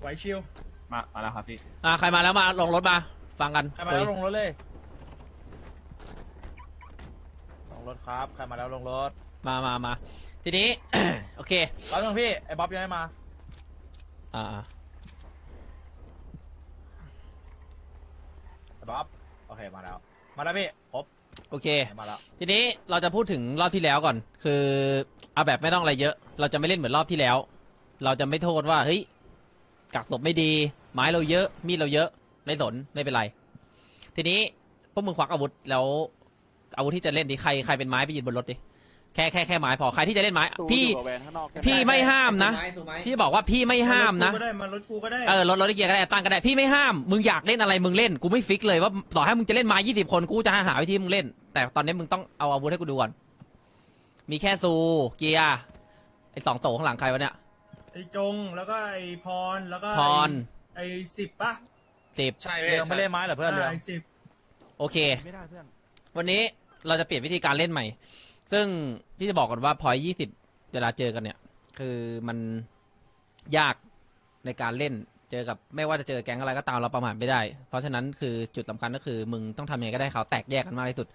ไหวชิวมามาแล้วครับพี่อ่าใครมาแล้วมาลงรถมา ฟังกันใครมาคุยแล้วลงรถเลย ลงรถครับ ใครมาแล้วลงรถมามามาทีนี้ โอเคตอนนึงพี่ ไอ้บ๊อบยังไม่มาอ่าไอ้บ๊อบ โอเคมาแล้ว มาแล้วพี่ครบโอเค มาแล้ว ทีนี้เราจะพูดถึงรอบที่แล้วก่อน คือเอาแบบไม่ต้องอะไรเยอะ เราจะไม่เล่นเหมือนรอบที่แล้ว เราจะไม่โทษว่าเฮ้ย กักศพไม่ดี ไม้เราเยอะ มีดเราเยอะไม่สนไม่เป็นไร ทีนี้พวกมึงควักอาวุธแล้ว อาวุธที่จะเล่นดิใครใครเป็นไม้ไปยืนบนรถดิแค่แค่แค่ไม้พอใครที่จะเล่นไม้ พี่พี่ไม่ห้ามนะพี่บอกว่าพี่ไม่ห้ามนะรถกูก็ได้มารถกูก็ได้เออรถรถเกียร์ก็ได้ตั้งก็ได้พี่ไม่ห้ามมึงอยากเล่นอะไรมึงเล่นกูไม่ฟิกเลยว่าต่อให้มึงจะเล่นมา20คนกูจะหาวิธีมึงเล่น แต่ตอนนี้มึงต้องเอาอาวุธให้กูดูก่อนมีแค่ซูเกียร์ไอ้สองโตข้างหลังใครวะเนี่ยไอ้จงแล้วก็ไอ้พรแล้วก็พร ไอ้สิบป่ะสิบใช่เรืองไม่เล่นไม้เหรอเพื่อนเรืองไอ้สิบโอเค ไม่ได้เพื่อนวันนี้เราจะเปลี่ยนวิธีการเล่นใหม่ ซึ่งพี่จะบอกก่อนว่าพอยยี่สิบเวลาเจอกันเนี่ย คือมันยากในการเล่น เจอกับไม่ว่าจะเจอแก๊งอะไรก็ตามเราประมาทไม่ได้ เพราะฉะนั้นคือจุดสำคัญก็คือมึงต้องทำยังไงก็ได้เขาแตกแยกกันมากที่สุด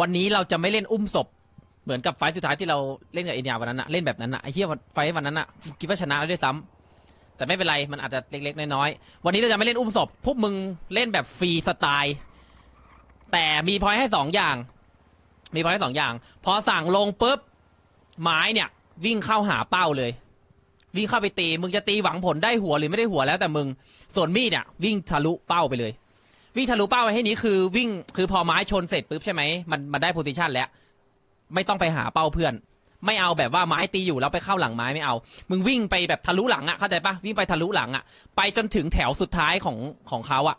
วันนี้เราจะไม่เล่นอุ้มศพ เหมือนกับไฟล์สุดท้ายที่เราเล่นกับเอ็นยวันนั้นอะเล่นแบบนั้นอะไอ้เหี้ยไฟล์วันนั้นอะคิดว่าชนะแล้วด้วยซ้ำแต่ไม่เป็นไรมันอาจจะเล็กๆน้อยๆวันนี้เราจะไม่เล่นอุ้มศพพวกมึงเล่นแบบฟรีสไตล์ แต่มีพอยให้สองอย่าง มีพอยให้สองอย่าง พอสั่งลงปุ๊บไม้เนี่ย วิ่งเข้าหาเป้าเลย วิ่งเข้าไปตีมึงจะตีหวังผลได้หัวหรือไม่ได้หัวแล้วแต่มึงส่วนมีดเนี่ยวิ่งทะลุเป้าไปเลย วิ่งทะลุเป้าไปให้นี้คือวิ่งคือพอไม้ชนเสร็จปุ๊บใช่ไหมมันมันได้โพซิชันแล้ว ไม่ต้องไปหาเป้าเพื่อน ไม่เอาแบบว่าไม้ตีอยู่แล้วไปเข้าหลังไม้ไม่เอา มึงวิ่งไปแบบทะลุหลังอะเข้าใจปะวิ่งไปทะลุหลังอะไปจนถึงแถวสุดท้ายของของเขาอะ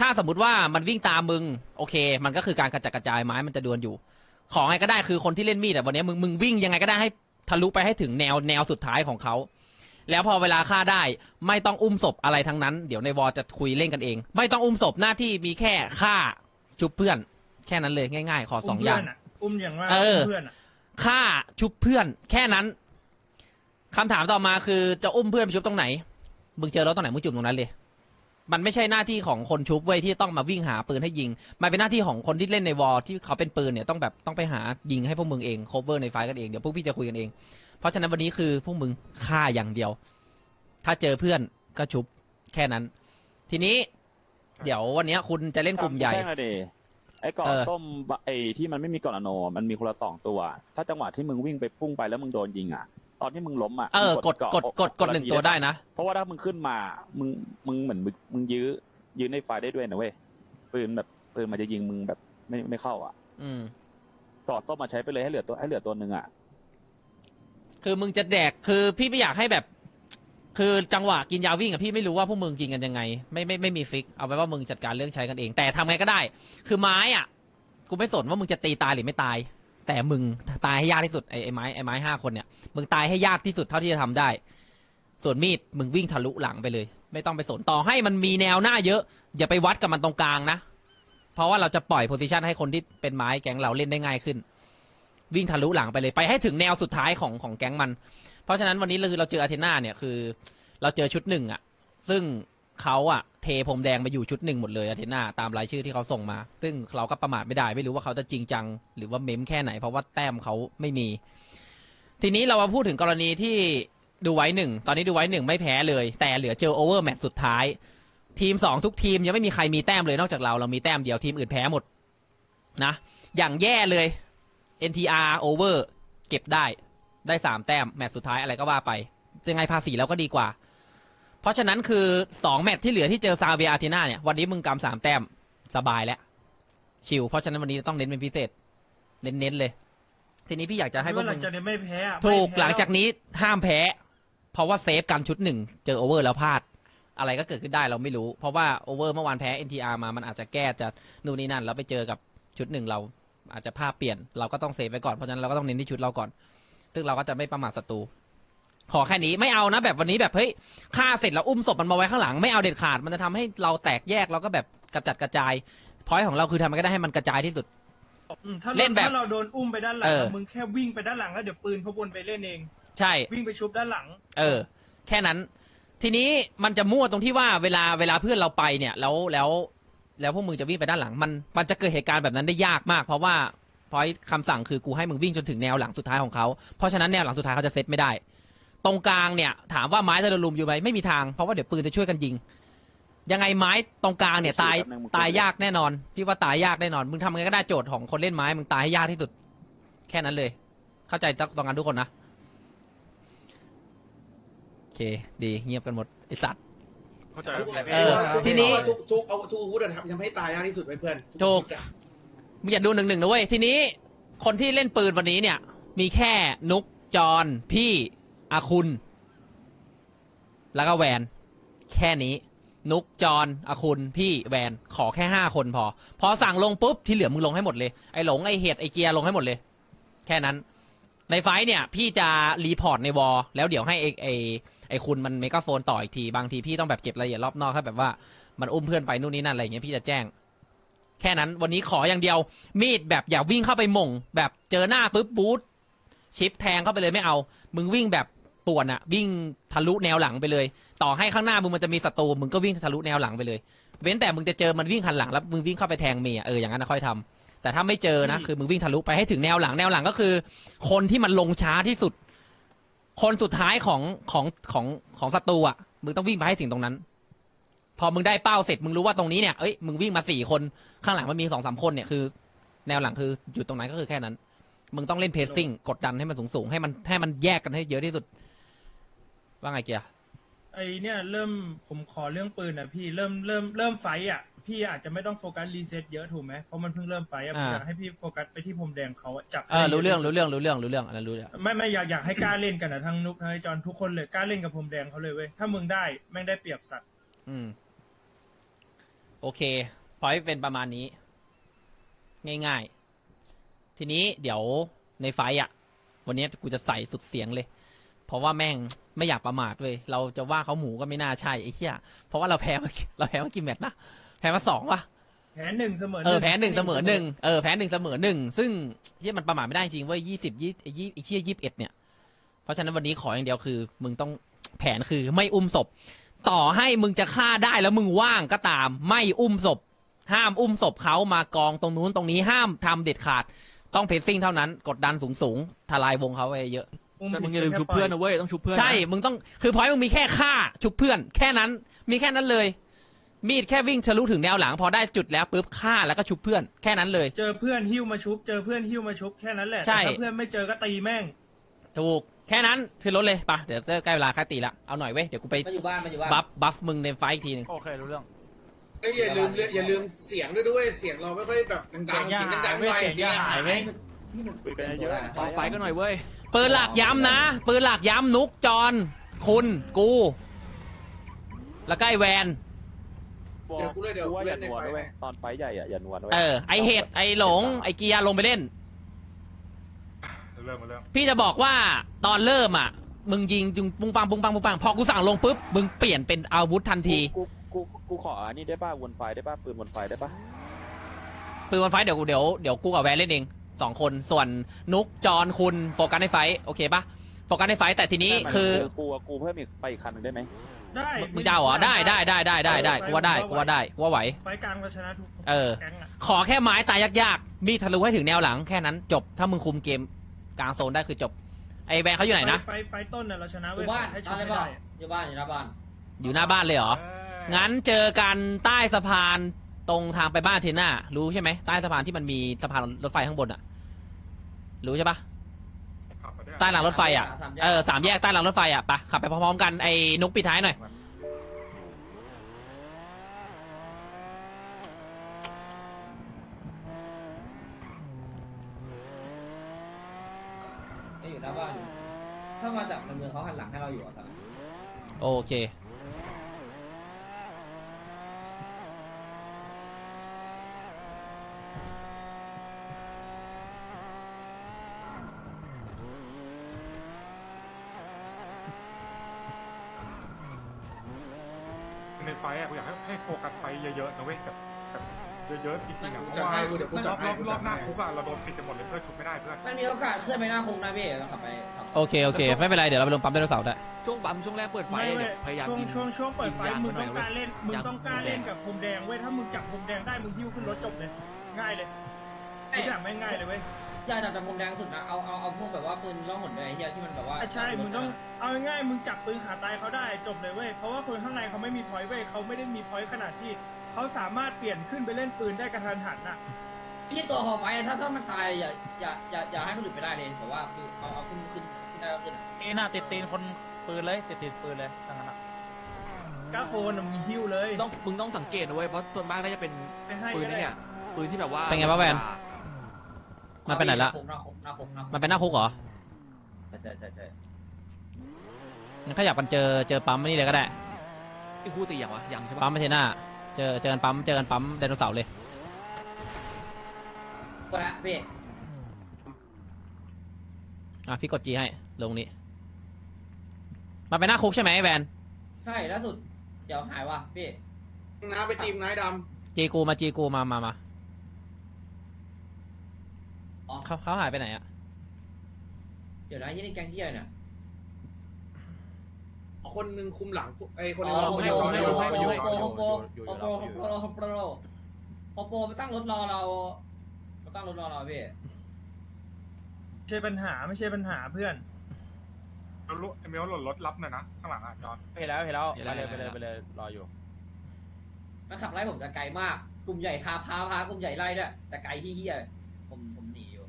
ถ้าสมมติว่ามันวิ่งตามมึง โอเค มันก็คือการกระจัดกระจายไม้มันจะดวลอยู่ ของไงก็ได้คือคนที่เล่นมีดแต่วันนี้มึงมึงวิ่งยังไงก็ได้ให้ทะลุไปให้ถึงแนวแนวสุดท้ายของเขาแล้วพอเวลาฆ่าได้ไม่ต้องอุ้มศพอะไรทั้งนั้น เดี๋ยวในวอลจะคุยเล่นกันเอง ไม่ต้องอุ้มศพหน้าที่มีแค่ฆ่าชุบเพื่อน แค่นั้นเลยง่ายๆ ขอสองอย่างมเพื่นะอุ้มอย่างว่าเออมเพื่อนอะฆ่าชุบเพื่อน แค่นั้นคำถามต่อมาคือจะอุ้มเพื่อนไปชุบตรงไหน มึงเจอรถตรงไหนมึงจุ่มตรงนั้นเลย มันไม่ใช่หน้าที่ของคนชุบเว้ยที่ต้องมาวิ่งหาปืนให้ยิง มันเป็นหน้าที่ของคนที่เล่นในวอลที่เขาเป็นปืนเนี่ยต้องแบบต้องไปหายิงให้พวกมึงเองโคเวอร์ในไฟล์กันเองเดี๋ยวพวกพี่จะคุยกันเอง เพราะฉะนั้นวันนี้คือพวกมึงฆ่าอย่างเดียว ถ้าเจอเพื่อนก็ชุบแค่นั้น ทีนี้ เดี๋ยววันนี้คุณจะเล่นกลุ่มใหญ่แค่นั้นเอง ไอ้กล่องเออ ส้มบะไอ้ที่มันไม่มีกล่องนาโนมันมีคนละสองตัว ถ้าจังหวะที่มึงวิ่งไปพุ่งไปแล้วมึงโดนยิงอะ ตอนที่มึงล้มอะเออ มึงกดกดกดกดคละหนึ่งทีตัวได้นะ เพราะว่าถ้ามึงขึ้นมา มึงมึงเหมือนมึงมึงยื้อยื้อในไฟได้ด้วยนะเว้ยปืนแบบปืนมันจะยิงมึงแบบไม่ไม่เข้าอะอืมกอดส้มมาใช้ไปเลยให้เหลือตัวให้เหลือตัวหนึ่งอะ คือมึงจะแดกคือพี่ไม่อยากให้แบบ คือจังหวะกินยาวิ่งอะพี่ไม่รู้ว่าพวกมึงกินกันยังไง ไม่ไม่ไม่มีฟิก เอาไว้ว่ามึงจัดการเรื่องใช้กันเอง แต่ทำไงก็ได้ คือไม้อะกูไม่สนว่ามึงจะตีตายหรือไม่ตาย แต่มึงตายให้ยากที่สุดไอ้ไอ้ไม้ไอ้ไม้ห้าคนเนี่ยมึงตายให้ยากที่สุดเท่าที่จะทำได้ ส่วนมีดมึงวิ่งทะลุหลังไปเลย ไม่ต้องไปสนต่อให้มันมีแนวหน้าเยอะ อย่าไปวัดกับมันตรงกลางนะ เพราะว่าเราจะปล่อยโพซิชันให้คนที่เป็นไม้แก๊งเราเล่นได้ง่ายขึ้น วิ่งทะลุหลังไปเลยไปให้ถึงแนวสุดท้ายของของแก๊งมัน เพราะฉะนั้นวันนี้คือเราเจออาเทนาเนี่ยคือ เราเจอชุดหนึ่งอะ ซึ่งเขาอะเทพรมแดงมาอยู่ชุดหนึ่งหมดเลยอาเทนาตามรายชื่อที่เขาส่งมา ซึ่งเราก็ประมาทไม่ได้ไม่รู้ว่าเขาจะจริงจัง หรือว่าเม้มแค่ไหนเพราะว่าแต้มเขาไม่มี ทีนี้เรามาพูดถึงกรณีที่ดูไว้หนึ่งตอนนี้ดูไว้หนึ่งไม่แพ้เลย แต่เหลือเจอโอเวอร์แมตช์สุดท้าย ทีมสองทุกทีมยังไม่มีใครมีแต้มเลยนอกจากเราเรามีแต้มเดียวทีมอื่นแพ้หมดนะ อย่างแย่เลย NTR over เก็บได้ ได้สามแต้มแมตช์สุดท้ายอะไรก็ว่าไปยังไงภาษีเราก็ดีกว่า เพราะฉะนั้นคือสองแมตช์ที่เหลือที่เจอซาเวียอาร์เทนาเนี่ยวันนี้มึงกำสามแต้มสบายแล้วชิลเพราะฉะนั้นวันนี้ต้องเน้นเป็นพิเศษ เน้นๆเลย ทีนี้พี่อยากจะให้พวว่ากหมึลังงจากนี้ไม่แพ้อะถูกไม่แพ้หลังจากนี้ห้ามแพ้ เพราะว่าเซฟกันชุดหนึ่งเจอโอเวอร์แล้วพลาด อะไรก็เกิดขึ้นได้เราไม่รู้ เพราะว่าโอเวอร์เมื่อวานแพ้ NTR มามันอาจจะแก้จะนู่นนี่นั่นแล้วไปเจอกับชุดหนึ่งเราอาจจะภาพเปลี่ยนเราก็ต้องเซฟไว้ก่อนเพราะฉะนั้นเราก็ต้องเน้นที่ชุดเราก่อน ซึ่งเราก็จะไม่ประมาทศัตรูขอแค่นี้ไม่เอานะแบบวันนี้แบบเฮ้ยฆ่าเสร็จแล้วอุ้มศพมันมาไว้ข้างหลังไม่เอาเด็ดขาดมันจะทำให้เราแตกแยกเราก็แบบกระจัดกระจายพอยของเราคือทำมันก็ได้ให้มันกระจายที่สุด อืมถ้าเล่นแบบถ้าเราโดนอุ้มไปด้านหลังเออ มึงแค่วิ่งไปด้านหลังแล้วเดี๋ยวปืนเขาวนไปเล่นเอง ใช่ วิ่งไปชุบด้านหลัง เออ แค่นั้น ทีนี้มันจะมั่วตรงที่ว่าเวลาเวลาเพื่อนเราไปเนี่ย แล้วแล้วแล้วพวกมึงจะวิ่งไปด้านหลัง มันมันจะเกิดเหตุการณ์แบบนั้นได้ยากมาก เพราะว่า พอยคำสั่งคือกูให้มึงวิ่งจนถึงแนวหลังสุดท้ายของเขา เพราะฉะนั้นแนวหลังสุดท้ายเขาจะเซตไม่ได้ ตรงกลางเนี่ยถามว่าไม้จะโดนลุมอยู่ไหมไม่มีทาง เพราะว่าเดี๋ยวปืนจะช่วยกันยิง ยังไงไม้ตรงกลางเนี่ยตายตายยากแน่นอน พี่ว่าตายยากแน่นอน มึงทำไงก็ได้โจทย์ของคนเล่นไม้มึงตายให้ยากที่สุด แค่นั้นเลย เข้าใจตรงกันทุกคนนะโอเค ดีเงียบกันหมดไอสัตว์ เข้าใจ เอเอออทีนี้ ทุกทุกเอาทุกอาวุธอะทำทำให้ตายยากที่สุดไว้เพื่อน ถูก มึงอย่าดูหนึ่งหนึ่งนะเว้ยทีนี้ คนที่เล่นปืนวันนี้เนี่ย มีแค่นุกจอนพี่อาคุณ แล้วก็แวน แค่นี้ นุกจอนอาคุณพี่แวน ขอแค่ห้าคนพอ พอสั่งลงปุ๊บที่เหลือมึงลงให้หมดเลยไอหลงไอเห็ดไอเกียร์ลงให้หมดเลย แค่นั้น ในไฟท์เนี่ย พี่จะรีพอร์ตในวอลแล้วเดี๋ยวให้ไอไอไอคุณมันเมกะโฟนต่ออีกที บางทีพี่ต้องแบบเก็บรายละเอียดรอบนอกถ้าแบบว่ามันอุ้มเพื่อนไปนู่นนี่นั่นอะไรอย่างเงี้ยพี่จะแจ้ง แค่นั้นวันนี้ขออย่างเดียว มีดแบบอย่าวิ่งเข้าไปหม่งแบบเจอหน้าปุ๊บบูทชิปแทงเข้าไปเลยไม่เอา มึงวิ่งแบบป่วนอะวิ่งทะลุแนวหลังไปเลย ต่อให้ข้างหน้ามึงมันจะมีศัตรูมึงก็วิ่งทะลุแนวหลังไปเลย เว้นแต่มึงจะเจอมันวิ่งหันหลังแล้วมึงวิ่งเข้าไปแทงเมียเอออย่างนั้นนะค่อยทำแต่ถ้าไม่เจอนะคือมึงวิ่งทะลุไปให้ถึงแนวหลังแนวหลังก็คือ คนที่มันลงช้าที่สุด คนสุดท้ายของของของของศัตรูอะมึงต้องวิ่งไปให้ถึงตรงนั้น พอมึงได้เป้าเสร็จมึงรู้ว่าตรงนี้เนี่ยเอ้ยมึงวิ่งมาสี่คนข้างหลังมันมีสองสามคนเนี่ยคือ แนวหลังคืออยู่ตรงนั้นก็คือแค่นั้น มึงต้องเล่นเพสซิ่งกดดันให้มันสูงๆให้มันให้มันแยกกันให้เยอะที่สุด ว่าไงเกียร์ไอเนี่ยเริ่มผมขอเรื่องปืนอะพี่เริ่มเริ่มเริ่มไฟต์อะพี่อาจจะไม่ต้องโฟกัสรีเซ็ตเยอะถูกไหมเพราะมันเพิ่งเริ่มไฟต์อะผมอยากให้พี่โฟกัสไปที่พรมแดงเขาอะจับเออรู้เรื่องรู้เรื่องรู้เรื่องรู้เรื่องอันนั้นรู้เรื่องไม่ไม่อยากอยากให้กล้าเล่นกันนะทั้งนุกทั้งไอจอนทุกคนเลยกล้าเล่นกับพรมแดงเขาเลยเว้ยถ้ามึงได้แม่งได้เปรียบสัตว์อืม โอเคพอยเป็นประมาณนี้ ง่ายๆ ทีนี้เดี๋ยวในไฟท์อะ วันนี้กูจะใส่สุดเสียงเลย เพราะว่าแม่งไม่อยากประมาทเว้ยเราจะว่าเขาหมูก็ไม่น่าใช่ไอ้เหี้ยเพราะว่าเราแพ้มาเราแพ้มากี่แมตช์นะแพ้มาสองวะแพ้หนึ่งเสมอเออแพ้หนึ่งเสมอหนึ่งเออแพ้หนึ่งเสมอหนึ่งซึ่งเหี่มันประมาทไม่ได้จริงเว้ยยี่สิบยี่ยี่ไอ้เชี่ยยี่สิบเอ็ดเนี่ยเพราะฉะนั้นวันนี้ขออย่างเดียวคือ มึงต้องแผนคือไม่อุ้มศพ ต่อให้มึงจะฆ่าได้แล้วมึงว่างก็ตาม ไม่อุ้มศพ ห้ามอุ้มศพเขามากองตรงนู้นตรงนี้ห้ามทำเด็ดขาด ต้องเพซซิ่งเท่านั้นกดดันสูงสูงๆทลายวงเขาไปเยอะ แต่มึงอย่าลืมชุบเพื่อนนะเว้ยต้องชุบเพื่อนนะใช่ มึงต้อง คือพอยมึงมีแค่ฆ่าชุบเพื่อน แค่นั้น มีแค่นั้นเลย มีดแค่วิ่งทะลุถึงแนวหลัง พอได้จุดแล้วปุ๊บฆ่าแล้วก็ชุบเพื่อน แค่นั้นเลย เจอเพื่อนหิ้วมาชุบ เจอเพื่อนหิ้วมาชุบแค่นั้นแหละใช่ แต่ถ้าเพื่อนไม่เจอก็ตีแม่ง ถูก แค่นั้นคือรถเลยปะเดี๋ยวใกล้เวลาค่าตีละเอาหน่อยเว้ยเดี๋ยวกูไปมาอยู่บ้านมาอยู่บ้านบัฟบัฟมึงในไฟท์อีกทีหนึงโอเครู้เรื่อง เอ้ยอย่าลืมอย่าลืมเสียงด้วยด้วยเสียงเราไม่ค่อยแบบดังๆเสียงดังๆหน่อยเสียงอย่าหายเว้ยคุยกันเยอะๆต่อไฟกันหน่อยเว้ย ปืนหลักย้ำนะปืนหลักย้ำนุกจอนคุณกู แล้วก็ไอแวนเดี๋ยวกูเลยเดี๋ยวกูกูว่าอเล่ย่านในนวลไฟด้วยตอนไฟใหญ่อะอย่านวลด้วยเออไอเห็ดไอหลงไอเกียร์ลงไปเล่นรู้ เรื่องรู้เรื่องพี่จะบอกว่าตอนเริ่มอะ มึงยิงจึงปุ้งปังปุ้งปังปุ้งปังพอกูสั่งลงปุ๊บมึงเปลี่ยนเป็นอาวุธทันทีกูกูกูกูขออันนี้ได้ป่ะวนไฟได้ป่ะปืนวนไฟได้ป่ะปืนวันไฟท์เดี๋ยวกูเดี๋ยวเดี๋ยวกูกับแวนเล่นเองสองคนส่วนนุกจอนคุณโฟกัสในไฟท์โอเคปะโฟกัสในไฟท์แต่ทีนี้คือ กูอะกูเพิ่มอีกไปอีกคันหนึ่งได้ไหมได้มึงจะเอาเหรอได้ได้ได้ได้ได้ได้กูว่าได้กูว่าได้กูว่าไหว ไฟต์กลางก็ชนะทุกเออ แก๊งอะขอแค่ไม้ตายยากๆ มีดทะลุให้ถึงแนวหลังแค่นั้นจบถ้ามึงคุมเกม กลางโซนได้คือจบ ไอแวนเขาอยู่ไหนนะ ไฟต์ไฟต์ต้นน่ะเราชนะอเว้ยยู่บ้านให้ชบ้านนะเลยเปได้ล่าอยู่บ้านอยู่หน้าบ้านอยู่หน้าบ้านเลยเหรอ งั้นเจอกันใต้สะพานตรงทางไปบ้านเทน่ารู้ใช่ไหมใต้สะพานที่มันมีสะพานรถไฟข้างบนอะรู้ใช่ปะขับไปด้วยใต้รางรถไฟอะสามแยกเออสามแยกใต้รางรถไฟอะไปะขับไปพร้อมๆกันไอ้นุกปิดท้ายหน่อยนี่ หน้าบ้านอยู่ถ้ามาจากในเมืองเขาหันหลังให้เราอยู่อะครับ โอเค ในไฟอะกูอยากให้ให้โฟกัสไฟเยอะๆนะเว้ยแบบแบบเยอะๆจริงๆอะเพ จะ ราะว่า ให้กูเดี๋ยวกู ร จะ อบ ให้ รอบรอบหน้าคุกอะเราโดนปิดกันหมด เลยเพื่อนชุบไม่ได้เพื่อนมันมีโอกาสเคลื่อนไปหน้าคุกนะพี่เราขับไปขับโอเคโอเค ไม่เป็นไรเดี๋ยวเราไปลงปั๊มไดโนเสาร์ได้ช่วงบัมช่วงแรกเปิดไฟไม่เนี่เว้ยยพยายามช่วงยิง ช่วงช่วงเปิดไฟยิงยางมึงหน่ต้ออยงเว้ยการเล่นมึงยางต้องกล้ารพรมแดงเล่นกับพรมแดงเว้ยถ้ามึงจับพรมแดงได้มึงพิ้วขึ้นรถจบเลย ง่ายเลยเอ้ทุยกอย่างไม่ง่ายเลยเว้ยอย่าจับแต่มุมแดงสุดนะเอาเอาเอาพวกแบบว่าปืนล่องหนไปไอ้เหี้ยที่มันแบบว่าอะใช่มึงต้องเอาง่ายๆมึงจับปืนขาตายเขาได้จบเลยเว้ยเพราะว่าคนข้างในเขาไม่มีพอยต์เว้ยเขาไม่ได้มีพอยต์ขนาดที่เขาสามารถเปลี่ยนขึ้นไปเล่นปืนได้กระทันหันน่ะ ที่ตัวคอไฟถ้าถ้ามันตายอย่าอย่าอย่าอย่าให้มันหลุดไปได้เลยแต่ว่าคือเอาเอาขึ้นขึ้นขึ้นได้ก็ขึ้นอะนี่น่าติดตีนคนปืนเลยติดติดปืนเลยทั้งนั้นอะกราโฟนน่ะมึงหิ้วเลยต้องมึงต้องสังเกตนะเว้ยเพราะส่วนมากน่าจะเป็นไปให้ปืนก็ได้เนี่ยปืนที่แบบว่าเป็นไงวะแวน มันไปไหนละ หน้าคุกหน้าคุกหน้าคุกมันเป็นหน้าคุกเหรอใช่ใช่ใช่ใช่งั้นขยับกันเจอเจอปั๊มนี่เลยก็ได้ที่คู่ตีอย่างวะยังใช่ปะปั๊มไม่ใช่หน้า เจอเจอกันปั๊มเจอกันปั๊มไดโนเสาร์เลย ก็ละพี่อะพี่กดจีให้ลงนี้มันเป็นหน้าคุกใช่ไหมไอ้แวนใช่ล่าสุด เดี๋ยวหายว่ะพี่น้าไปจีมนายดจีกูมาจีกูมามามาอ๋อเขาเขาหายไปไหนอะเดี๋ยวนะที่นี่แกงที่อะไรเนี่ยำคนหนึ่งคุมหลังไอ้คนหอ๋นึองโฮคุมโปหลังโฮคนหนึ่งโปคุมหลังโฮโปโฮโปโฮโปโฮโปโฮโปโฮโปโฮโปมาตั้งรถรอเรามาตั้งรถรอเราพี่ไม่ใช่ปัญหาไม่ใช่ปัญหาเพื่อน เอาลุไอ้เมลหล่นรถรับหน่อยนะ ข้างหลังอะจอน เห็นแล้วเห็นแล้วไปเลยไปเลยไปเลยรออยู่ มันขับไล่ผมจะไกลมาก กลุ่มใหญ่พาพาพากลุ่มใหญ่ไล่ด้วยแต่ไกลที่เฮียผมผมหนีอยู่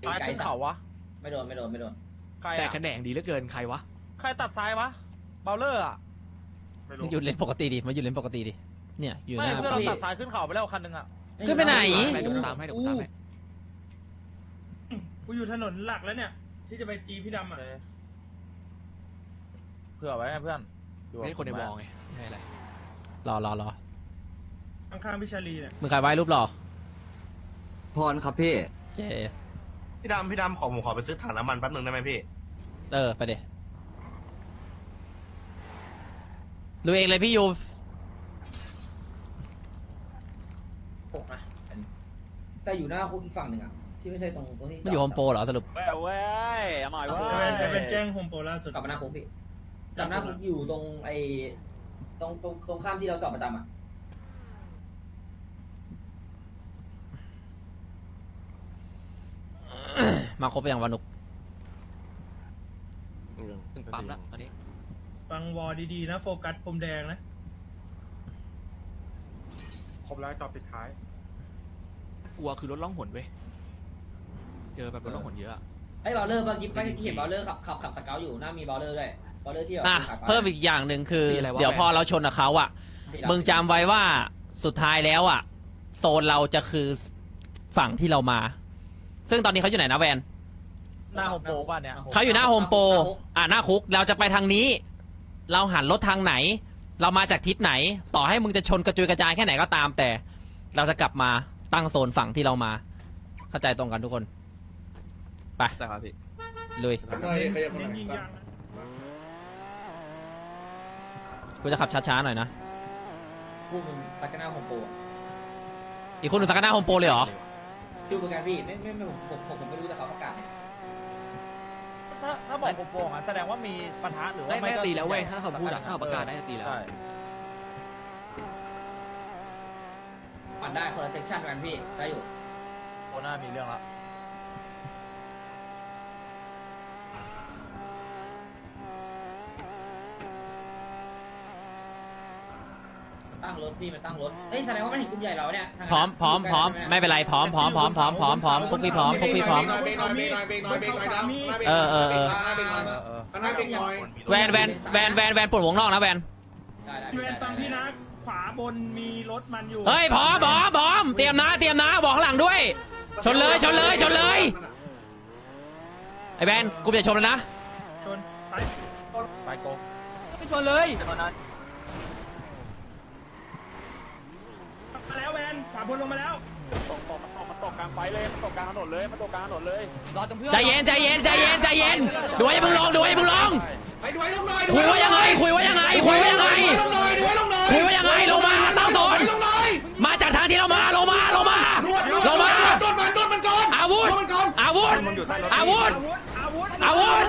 ซ้ายไกลขึ้นสัเขาตว์วะไม่โดนไม่โดนไม่โดนใครแต่อะแขนงดีเหลือเกินใครวะใครตัดซ้ายวะเบลเลอร์อะไม่มัรู้นอยู่เลนปกติดิมันอยู่เลนปกติดิเนี่ยอยู่หไม่น้าเพื่อนเราตัดซ้ายขึ้นเขาไปแล้วคันหนึงอะ ขึ้นไปไหน เดี๋ยวกูตามให้เดี๋ยวกูตามให้ กูอยู่ถนนหลักแล้วเนี่ย ที่จะไปจีพี่ดำอะเผื่อไว้ไงเพื่อนอยู่กับไม่ใช่คนในผมวอะอลไงไม่อะไรรอรอรอข้างๆพี่ชาลีเนี่ยมึงใครไว้รูปหล่อพรครับพี่ เจพี่ดำพี่ดำขอผมขอไปซื้อถังน้ำมันแป๊บหนึ่งได้ไหมพี่ เออ ไปเดดูเองเลยพี่ยู หกนะอันนี้แต่อยู่หน้าคุกอีกฝั่งหนึ่งอะที่ไม่ใช่ตรงตรงที่มันอยู่โฮมโปรเหรอสรุปเว้ยเว้ยเอาหน่อยเว้ไอ้เป็นไอ้เป็นยแจ้งโฮมโปรล่าสุดกลับมาหน้าคุกพี่กลับหน้าคุกอยู่ตรงไอ้ตรงตรงตรงข้ามที่เราจอดประจำอะมาครบไปอย่างวานุกถึงปั๊มแล้วตอนนี้ ฟังวอลดีๆนะ โฟกัสพรมแดงนะ ครบแล้วจอปิดท้าย กลัวคือรถล่องหนเว้ย เจอแบบรถล่องหนเยอะอะ ไอ้บอลเลอร์เมื่อกี้เมื่อกี้เห็นบอลเลอร์ขับขับขับสเกลอยู่หน้ามีบอลเลอร์ด้วยบอลเลอร์ที่แบบอะขายปลาเพิ่มอีกอย่างหนึ่งคือสีอะไรวะ เดี๋ยวพอเราชนกับเขาอะสีดำมึงจำไว้ว่าสุดท้ายแล้วอะ โซนเราจะคือฝั่งที่เรามา ซึ่งตอนนี้เขาอยู่ไหนนะแวนหน้าโฮมโปรป่ะเนี่ย เขาอยู่หน้าโฮมโปรอะหน้าคุกเราจะไปทางนี้ เราหันรถทางไหน เรามาจากทิศไหน ต่อให้มึงจะชนกระจุยกระจายแค่ไหนก็ตามแต่ เราจะกลับมาตั้งโซนฝั่งที่เรามา เข้าใจตรงกันทุกคนไปใช่ครับพี่ลุยหน่อยขยับหน่เน้อนยยิงยางนะกูจะขับช้าๆหน่อยนะพวกมึงซักกันหน้าโฮมโปรอะอีกคนหนึ่งสักหน้าโฮมโปรเลยเหรอดูเหมือนกันพี่ไม่ไม่ไม่ผมผมผมผมไม่รู้แต่เขาประกาศเนี่ย ถ้าถ้าบอกโฮมโปรอะแสดงว่ามีปัญหาหรือว่าไม่ไม่ก็ตีแล้วเว้ย ถ้าเขาพูดอะถ้าเขาประกาศได้ได้จะตีแล้ว ใช่ ปั่นได้คนละเซกชันกันพี่ได้อยู่ โคน่ามีเรื่องละ ตั้งรถพี่มาตั้งรถเอ้ยแสดงว่ามันเห็นกลุ่มใหญ่เราเนี่ยทางนั้นพร้อมพร้อมพร้อมไม่เป็นไรพร้อมพร้อมพร้อมพร้อมพร้อมพร้อมพวกพี่พร้อมพวกพี่พร้อม เบรกหน่อยเบรกหน่อยเบรกหน่อยเบรกหน่อยเบรกหน่อยดำหน้าบรกหน่ยเออเออเออหน้าเบรกหน่อยเออเออหน้าเบรกหน่อยแวนแวนแวนแวนแวนปวดวงนอกนะแวนได้ได้พี่เวนฟังพี่นะขวาบนมีรถมันอยู่เฮ้ยพร้อมพร้อมพร้อมเตรียมนะเตรียมนะบอกข้างหลังด้วย ชนเลยชนเลยชนเลย ไอ้แวนกูจะชนแล้วนะชนไปไปโกงไม่ชนเลย มาแล้วแวนขวาบนลงมาแล้วตกตกมันตกมันตกกลางไฟเลยมันตกกลางถนนเลยมันตกกลางถนนเลยรอจำเพื่อนใจเย็นใจเย็นใจเย็นใจเย็นดูไว้พึ่งลงดูไว้พึ่งลงไปดูไว้ลงหน่อยคุยว่ายังไงคุยว่ายังไงคุยว่ายังไงลงหน่อยดูไว้ลงหน่อยคุยว่ายังไงลงมาตั้งโซนลงหน่อยมาจากทางที่เรามาลงมาลงมาลงมานวดนมันก่อนอาวุธนวดมันก่อนอาวุธอาวุธอาวุธอาวุธอาวุธ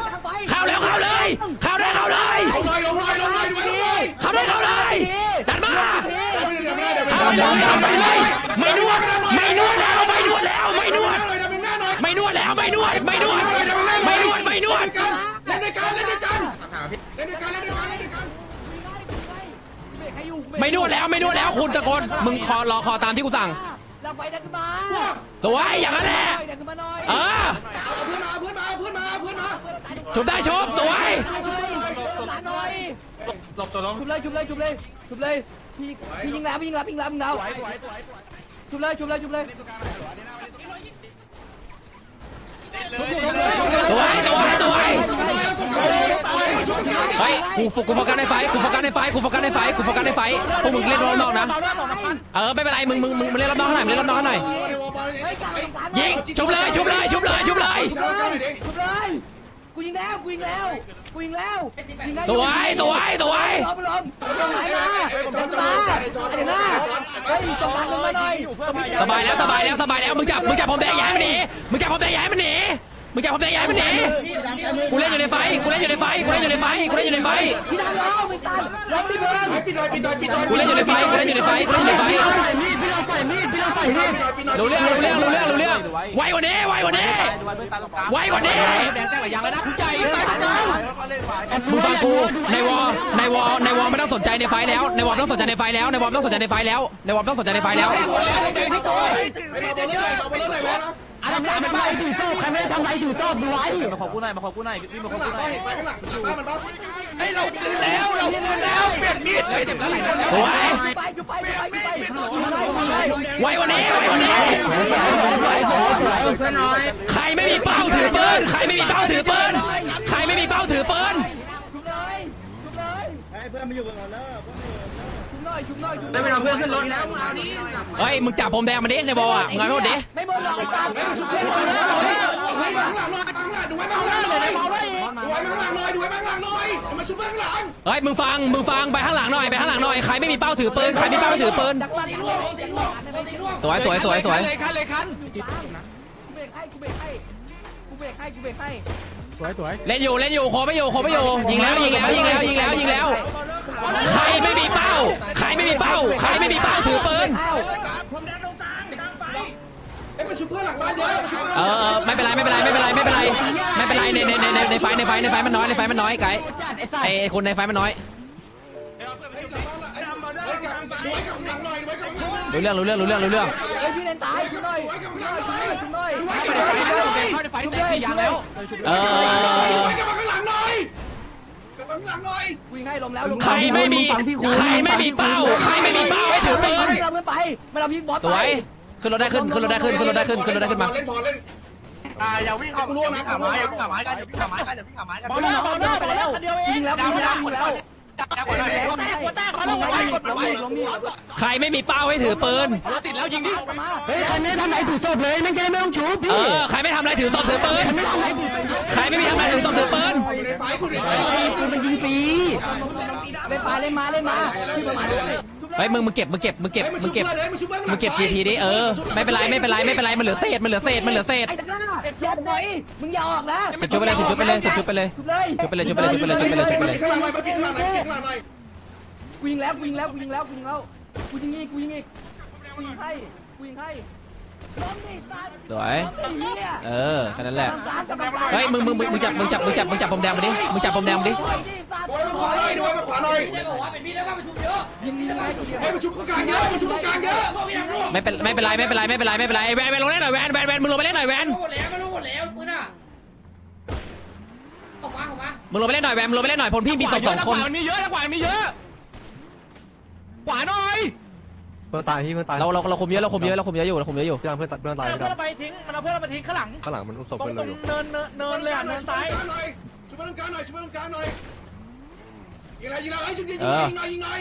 เข้าแล้วเข้าเลย เข้าได้เข้าเลำดำดำไปเลย ไม่นวดไม่นวดแล้วไม่นวดแล้วไม่นวดไม่นวดแล้วไม่นวดไม่นวดไม่นวดไม่นวดเล่นด้วยกันเล่นด้วยกันเล่นด้วยกันเล่นด้วยกันเล่นด้วยกันไม่นวดแล้วไม่นวดแล้วคุณตะโกนมึงคอรอคอตามที่กูสั่งเราไปดันขึ้นมาตัวไว้อย่างนั้นแหละเออเพื่อนมาเพื่อนมาเพื่อนมาเพื่อนมาชุบได้ชุบสวยช่วยหน่อยหลบตัวล้มชุบเลยชุบเลยชุบเลยชุบเลย พี่พี่ยิงแล้วพี่ยิงแล้วพี่ยิงแล้วพี่ยิงแล้วชุบเลยชุบเลยชุบเลยสวยสวยสวไอ้เฮ้ยกูโฟกูโฟกัสในไฟกูโฟกัสในไฟกูโฟกัสในไฟกูโฟกัสในไฟพวกมึงเล่นรอบนอกนะเออไม่เป็นไรมึงมึงมึงเล่นรอบนอกหน่อยเล่นรอบนอกหน่อยยิงชุบเลยชุบเลยชุบเลยชุบเลยชุบเลย กูยิงแล้วกูยิงแล้วกูยิงแล้วยิงได้สวยสวยสวยล้มล้มตรงไหนมาตรงมาไอ้หน้าเฮ้ยตรงกลางลงมาหน่อยสบายแล้วสบายแล้วสบายแล้วมึงจับมึงจับผมแดงย้ายมันหนีมึงจับผมแดงย้ายมันหนีมึงจับผมแดงย้ายมันหนีกูเล่นอยู่ในไฟกูเล่นอยู่ในไฟกูเล่นอยู่ในไฟกูเล่นอยู่ในไฟพี่ดำล้มไม่ตันล้มดิเบิร์นปิดหน่อยปิดหน่อยปิดหน่อยกูเล่นอยู่ในไฟกูเล่นอยู่ในไฟกูเล่นอยู่ในไฟมีดพี่ต้อง ปล่อยมีดพี่ต้องปล่อยมีดรู้เรื่องรู้เรื่องรู้เรื่องรู้เรื่องไวกว่านี้ไวกว่านี้ไวกว่านี้แดงแต้มกับยางแล้วนะคุณใจมึงฟังกูในวอในวอในวอไม่ต้องสนใจในไฟแล้วในวอไม่ต้องสนใจในไฟแล้วในวอไม่ต้องสนใจในไฟแล้วในวอไม่ต้องสนใจในไฟแล้ว อะไรไม่ทำไรถือโซ่ใครไม่ทำไรถือโซ่ดูไว้มาขอกูหน่อยมาขอกูหน่อยพี่มาขอข้างหกูลังหน่อยไปข้างหลังบ้านมันบ้าเฮ้ยเราคืนแล้วเราคืนแล้วเปลี่ยนมีดเฮ้ยเจ็บแล้วไหนแล้วโอ้ยไปอยู่ไปอยู่ไปอยู่ไปไวกว่านี้ไวกว่านี้ใครไม่มีเป้าถือปืนใครไม่มีเป้าถือปืนใครไม่มีเป้าถือปืนชุบเลยชุบเลยให้เพื่อนมาอยู่กันก่อนแล้ว ชุบหน่อยชุบหน่อยชุบหได้น่อยเวลาเพื่อนขึ้นรถแล้วเอาดิเฮ้ยมึงจับผมแดงมาดิในวออะมึงไงไม่หมดดิไม่หมดหรอกไอ้ตาชุบเพื่อนหล้วไว้ข้างหลังหน่อยข้างหลังดูไว้ข้างหลังหน่อยดูไว้ข้างหลังหน่อยดูไว้ข้างหลังหน่อยมาชุบเพื่อนข้างหลังเฮ้ยมึงฟังมึงฟังไปข้างหลังหน่อยไปข้างหลังหน่อยใครไม่มีเป้าถือปืนใครมีเป้าถือปืนสวยสวยสวยสวยเลยคันเลยคันกูเบรกให้กูเบรกให้กูเบรกให้กูเบรกให้สวยสวยเล่นอยู่เล่นอยู่โคไม่อยู่โคไม่อยู่ยิงแล้วยิงแล้วยิงแล้วยิงแล้วยิงแล้ว ใครไม่มีเป้า ใครไม่มีเป้า ใครไม่มีเป้าถือปืนผมแดนตรงกลางกลางไฟไอ้มาชุบเพื่อนหลังบ้านเยอะมาชุบเพื่อนเออเออไม่เป็นไรไม่เป็นไรไม่เป็นไรไม่เป็นไรไม่เป็นไรในในในในในไฟในไฟในไฟมันน้อยในไฟมันน้อยไก่ไอ้ไอ้คนในไฟมันน้อยไว้กับไว้กับหลังหน่อยไว้กับหลังหน่อยรู้เรื่องรู้เรื่องรู้เรื่องรู้เรื่องเฮ้ยพี่เลนตายชุบหน่อยชุบหน่อ ใครไม่มีใครไม่มีเป้าใครไม่มีเป้าให้ถือปืนไปไม่เราพี่บอสสวยขึ้นรถได้ขึ้นขึ้นรถได้ขึ้นขึ้นรถได้ขึ้นขึ้นรถได้ขึ้นมาเล่นพอเล่นอ่าอย่าวิ่งเข้าร่วมนะขาไม้อย่าวิ่งขาไม้กันอย่าวิ่งขับไม้กันอย่าวิ่งขับไม้กันบอลบอลไปแล้วยิงแล้วยิงแล้วยิงแล้ว ใครไม่มีเป้าให้ถือปืน ติดแล้วยิงดิเฮ้ยใครไม่ทำไรถือโซ่เลยนั่นแกไม่ต้องชูเอพี่อใครไม่ทำอะไรถือศพถือปืน ใครไม่มีทำอะไรถือศพถือปืนปืนมันยิงฟรีไปไปเล่นมาเล่นมาพี่ประมาณ เฮ้ยมึงมึงเก็บมึงเก็บมึงเก็บมามึชุงบเก็บเพื่อนเลยมาชุบเพื่อนมึงเก็บ GP ดิเออไม่เป็นไรไม่เป็นไรไม่เป็นไรมันเหลือเศษมันเหลือเศษมันเหลือเศษไอ้ตะกร้าหลบหน่อยมึงอย่าออกนะจุดไปเลยจุดไปเลยจุดไปเลยชุบเลยจุดไปเลยจุดไปเลยจุดไปเลยจุดไปเลยจุดไปเลยข้างหลังหน่อยข้างหลังหน่อยข้างหลังหน่อยกูยิงแล้วกูยิงแล้วกูยิงแล้วกูยิงแล้วกูยิงอีกกูยิงอีกกูยิงให้กูยิงให้ล้มดิ สัตว์สวยล้มดิเหี้ยเออแค่นั้นแหละสามกำลังไปเฮ้ยมึงมึงมึงมึงจับมึงจับมึงจับมึงจับผมแดงมาดิ มึงจับผมแดงมาดิปล่อยดิสัตว์ดูไว้มาขวาหน่อยดูไว้มาขวาหน่อยได้บอกว่าเป็นพี่แล้วว่าประชุมเยอะยิงนี่ได้กูเดียวให้มาชุบกลางเยอะมาชุบกลางเยอะพวกพี่ทำลูกไม่เป็นไม่เป็นไรไม่เป็นไรไม่เป็นไรไม่เป็นไรไอ้แวนแวนลงเล่นหน่อยแวนแวนแวนมึงลงไปเล่นหน่อยแวนรู้หมดแล้วมันรู้หมดแล้วปืนอะออกมาออกมามึงลงไปเล่นหน่อยแวนมึงลงไปเล่นหน่อยพลพี่มีศพสองคน ขวามีเยอะนะขวามีเยอะขวาหน่อย เพื่อนตายพี่เพื่อนตายเราเราเราคุมเยอะเราคุมเยอะเราคุมเยอะอยู่เราคุมเยอะอยู่พี่ดำเพื่อนเพื่อนตายเอาพี่เพื่อนดำไปทิ้งมันเอาเพื่อนไปทิ้งข้างหลังข้างหลังมันอุ้มศพตรงเพื่อนตเรารงอยู่เนินเนินเนินเลยอะเนินซ้ายชุบเพื่อนกลางหน่อยชุบเพื่อนกลางหน่อยยิงอะไรยิงอะไรยิงยิงยิงหน่อยยิงหน่อย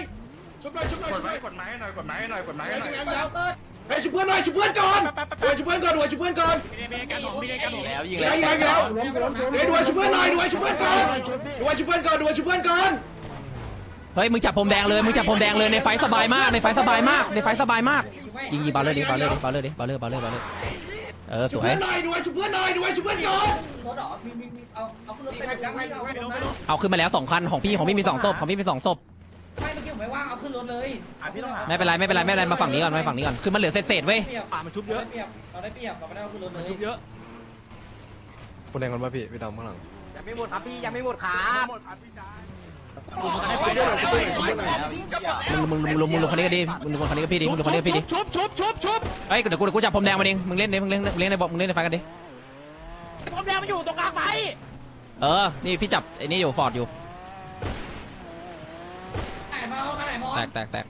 ชุบหน่อยชุบหน่อยชุบหน่อยกดไม้หน่อยกดไม้หน่อยกดไม้หน่อยยิงแล้วเฮ้ยชุบเพื่อนหน่อยชุบเพื่อนก่อนเฮ้ยชุบเพื่อนก่อนดูชุบเพื่อนก่อนแล้วยิงยิงแล้วแล้วยิงแล้วเฮ้ยดูชุบเพื่อนหน่อยดูชุบเพื่อนก่อนดูชุบเพื่อนก่อนดูชุบเพื่อนก่อน เฮ้ยมึงจับผมแดงเลยมึงจับผมแดงเลยในไฟสบายมากในไฟสบายมากในไฟสบายมากยิงยิงบอลเลยดิบอลเลยดิบอลเลยดิบอลเลยบอลเลยบอลเลยเออสชุบวยเพื่อนหน่อยดูชุบเพื่อนหน่อยดูชุบเพื่อนก่อนรถหรอมีมีมีเอาเอาขึ้นรถเต็มยังไม่เอาขึ้นรถนะเอาขึ้นมาแล้วสองคันของพี่ของพี่มีสองศพของพี่มีสองศพไม่เมื่อกี้ผมไม่ว่าเอาขึ้นขึ้นรถเลยพี่ต้องหาไม่เป็นไรไม่เป็นไรไม่เป็นไรมาฝั่งนี้ก่อนมาฝั่งนี้ก่อนคือมันเหลือเศษๆเว้ยป่ามันชุบเยอะเราได้เปรียบเราได้เปรียบเราไม่ได้เอาขึ้นรถเลมันยชุบเยอะคนแดงกันป่ะพี่พี่ดำข้างหลังยังไม่หมดครับพี่ยังไม่หมดครับ มึงมึงมึงลงมึงลงคนนี้ก็ดีมึงลงคนนี้ก็พี่ดิมึงลงคนนี้ก็พี่ดิชุบชุบชุบชุบเฮ้ยเดี๋ยวกูเดี๋ยวกูจับผมแดงมาเองมึงเล่นดิมึงเล่นมึงเล่นในบอกมึงเล่นในไฟกันดิผมแดงมันอยู่ตรงกลางไฟเออนี่พี่จับไอ้นี่อยู่ฟอร์ดอยู่ไหนมาเอาไหนมอแตกแตกแตก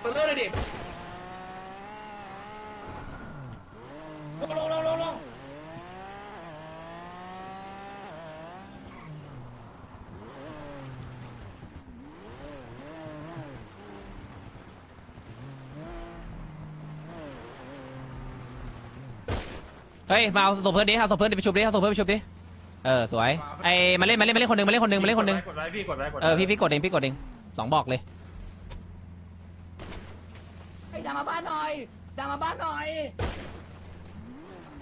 เปิดเลยดิลงลงลงลงลง เฮ้ยมาเอาศพเพื่อนดิเอาศพเพื่อนดิไปชุบดิเอาศพเพื่อนไปชุบดิเออสวยไอ้มาเล่นมาเล่นมาเล่นคนหนึ่งมาเล่นคนหนึ่งมาเล่นคนหนึ่งกดไว้พี่กดไว้กดไว้เออพี่พี่กดเองพี่กดเองสองบอกเลยไอ้ดามาบ้านหน่อยดามาบ้านหน่อย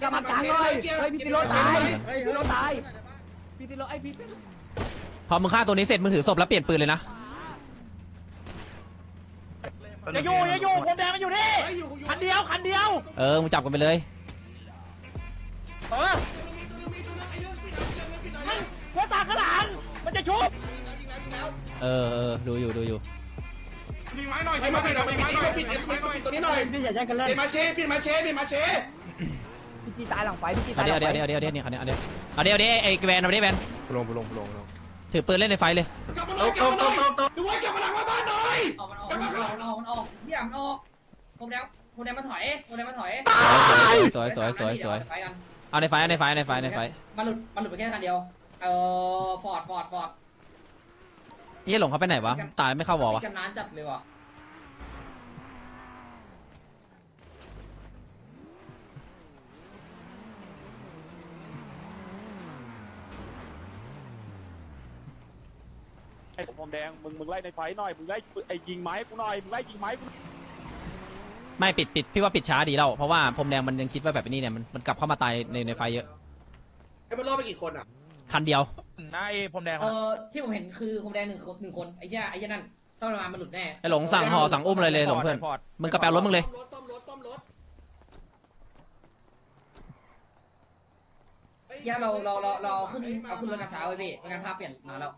กลับมากลางหน่อยเฮ้ยพี่ติโรตายพี่ติโรตายพี่ติโรไอ้พี่ติโรพอมึงฆ่าตัวนี้เสร็จมึงถือศพแล้วเปลี่ยนปืนเลยนะอย่าอยู่อย่าอยู่ผมแดงมันอยู่นี่คันเดียวคันเดียว เออมึงจับกันไปเลย เออหัวตากระดานมันจะชุบเออเออดูอยู่ดูอยู่ยิงไม้หน่อยยิงไม้หน่อยปิยิดงไม้หน่อยปิดปิดตัวนี้หน่อยพี่อย่าแย่งกันเล่นปิดมาเชปิดมาเชปิดมาเชพี่จีตายหลังไฟพี่จีตายหเดี๋ลัยวงเดี๋ยวเดี๋ยวเดี๋ยวเนี่ยเอาเดี๋ยวเอาเดี๋ยวเอาเดี๋ยวเดี๋ยวไอ้แวนเอาเดี๋ยวแวนกูลงกูลงกูลงถือปืนเล่นในไฟเลยกลับมาหน่อยกลับมาหน่อยดูไว้กลับมาหลังบ้านหน่อยออกมันออกมันออกมันออกมันออกเหี้ยมันออกผมแดงผมแดงมันถอยผมแดงมันถอยสวยสวยสวยสวยไปกัน เอาในไฟเอาในไฟเอาในไฟเอาในไฟมันหลุดมันหลุดไปแค่คันเดียว เออฟอร์ดฟอร์ดฟอร์ดนี่หลงเขาไปไหนวะ ตายไม่เข้าวอลวะ กันนานจัดเลยว่ะไอ้ผมแดงมึงมึงไล่ในไฟหน่อยมึงไล่ไอ้ยิงไม้กูหน่อยมึงไล่ยิงไม้กู ไม่ปิดปิดพี่ว่าปิดช้าดีแล้วเพราะว่าพรมแดงมันยังคิดว่าแบบนี้เนี่ยมันมันกลับเข้ามาตายในในไฟเยอะไอ้มันรอดไปกี่คนอะคันเดียวนายผมแดงเออที่ผมเห็นคือผมแดงหนึ่งคนหนึ่งคนไอ้เหี้ยไอ้เหี้ยนั่นต้องมามันหลุดแน่ไอ้หลงสั่งห่อสั่งอุ้มเลยเลยหลงเพื่อนมึงกระแปลรถมึงเลยซ่อมรถซ่อมรถเหี้ยเราเราเราเราขึ้นเอาขึ้นรถกระเช้าไว้พี่ไม่งั้นภาพเปลี่ยนมาแล้ว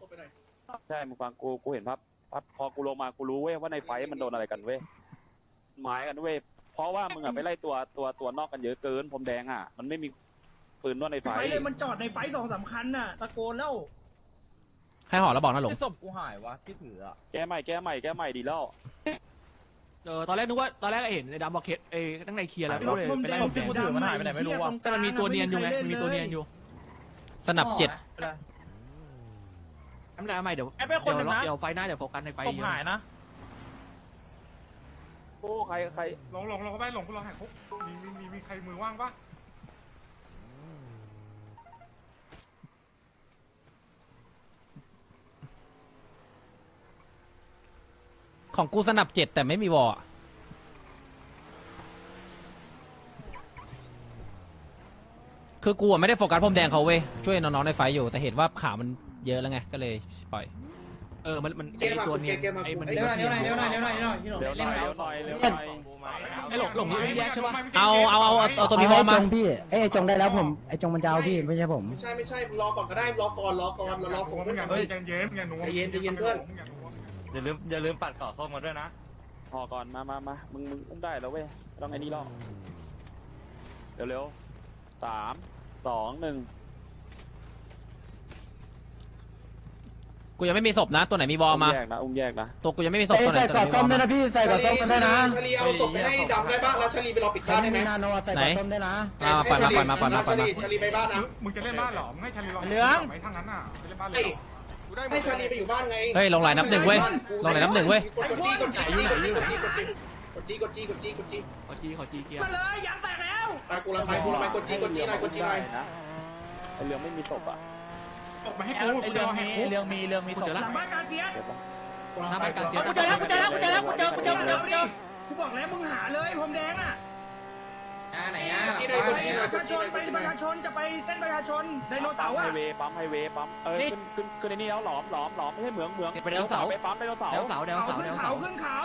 ใช่มึงฟังกูกูเห็นภาพภาพพอกูลงมากูรู้เว้ยว่าในไฟมันโดนอะไรกันเว้ย ไม้กันเว้ยเพราะว่ามึงอะไปไล่ตัวตัวตัวนอกกันเยอะเกินผมแดงอะมันไม่มีปืนนวดในไฟไฟเลยมันจอดในไฟสองสามคันน่ะตะโกนแล้วให้ห่อแล้วบอกนะหลงศพกูหายวะที่ถืออะแก้ใหม่แก้ใหม่แก้ใหม่ดีแล้ว เออตอนแรกนึกว่าตอนแรกเห็นในดำบอกเคสเอ้ตั้งในเคลียร์แล้วรก็ถเลยผมไปแดไล่งผมสีแดงดำมันหายไปไหนไม่รู้อะแต่มันมีตัวเนียนอยู่ไงมันมีตัวเนียนอยู่สนับเจ็ดทำได้ไหมเดี๋ยวเดี๋ยวเดี๋ยวไฟหน้าเดี๋ยวโฟกัสในไฟผมหายนะโอ้ใครใครหลงหลงหลงเข้าไปหลงกูรอแหกคุกมีมีมีมีใครมือว่างปะของกูสนับเจ็ดแต่ไม่มีวอลอะคือกูอะไม่ได้โฟกัสพรมแดงเขาเว้ยช่วยน้องๆในไฟอยู่ แต่เห็นว่าขามันเยอะแล้วไงก็เลยปล่อย เออมันมันไอตัวเนียนไอมันเดี๋ยวหน่อยเดี๋ยวหน่อยเดี๋ยวหน่อยเดี๋ยวหน่อยเดี๋ยวหน่อยที่หลงเดี๋ยวหเล่น่นอยไปเดี๋แล้ยววหน่อยเดี๋ยวหน่อยไอหลงหลงนี่แยกใช่ปะเอาเอาเอาเอาเอาตัวมีวอลมาจงพี่เอ้ยไอ้จงได้แล้วผมไอ้จงมันจะเอาพี่ไม่ใช่ผมไม่ใช่ไม่ใช่รอก่อนก็ได้รอก่อนรอก่อนรอรอส่งมึเพื่งอนอย่าเฮ้ยใจเย็นมึงอย่าหนูใจเย็นใจเย็นเพื่อนอย่าลืมอย่าลืมปัดเกาะส้มมาด้วยนะห่อก่อนมามามามึงมึงอุ้มได้แล้วเว้ยต้องไอ้นี่หรอกเร็วเร็วๆสามสองหนึ่ง กูยังไม่มีศพนะ ตัวไหนมีวอลมา แยกนะอุ้มแยกนะตัวกูยังไม่มีศพใส่ตัวไหนใส่ตัวไหนกอดมีวส้อมลด้วยมานะพี่ใส่กอดส้มกันด้วยนะชาลีเอาศพไปให้ดำได้บ้างแล้วชาลีไปรอปิดใครบ้านไม่ได้ไหมมีนาโนใส่กอดส้มด้วยนะอ่าปล่อยมาปล่อยมาปล่อยมาปล่อยมาชาลีไปบ้านนะมึงจะเล่นบ้านเหรอมึงให้ชาลีรอไหมทั้งนั้นอะจะเล่นบ้านเลยให้ชาลีไปอยู่บ้านไงเฮ้ยลงไหลนับหนึ่งเว้ยลงไหลนับหนึ่งเว้ยกดจีกดจีกดจีกดจีกดจีกดจีกดจีกดจีขอจีขอจีเกียร์มาเลยยางแตกแล้วไปกูละไปกูละไปกดจีกดจีหน่อยกดจีหน่อยนะไอเรือไม่มีศพอะ ออกมาให้กูกูจะรอแหกคุกเรื่องมีเรื่องมีเจอหแล้วลังบ้านกาเซียสเดี๋ยวปะหน้าบ้านการเสียกูเจอแล้วกูเจอแล้วกูเจอแล้วกูเจอกูเจอกูเจอกูเจอกูบอกแล้วมึงหาเลยผมแดงอะไอ่าไหนอะที่ไหนคนจีนปอะระชาชนไปประชาชนจะไปเส้นประชาชนไดโนเสาร์ปั๊มอะไฮเวย์ปั๊มไฮเวย์ปั๊มเออขึ้นขึ้นขึ้นในนี้แล้วหลอมหลอมหลอมไม่ใช่เหมืองเหมืองไปไดโนเสาร์ไปปั๊มไดโนเสาร์เดวเสาร์เดวเอาเสาร์ขึ้เดนวเขาเสาร์ขึ้นเขา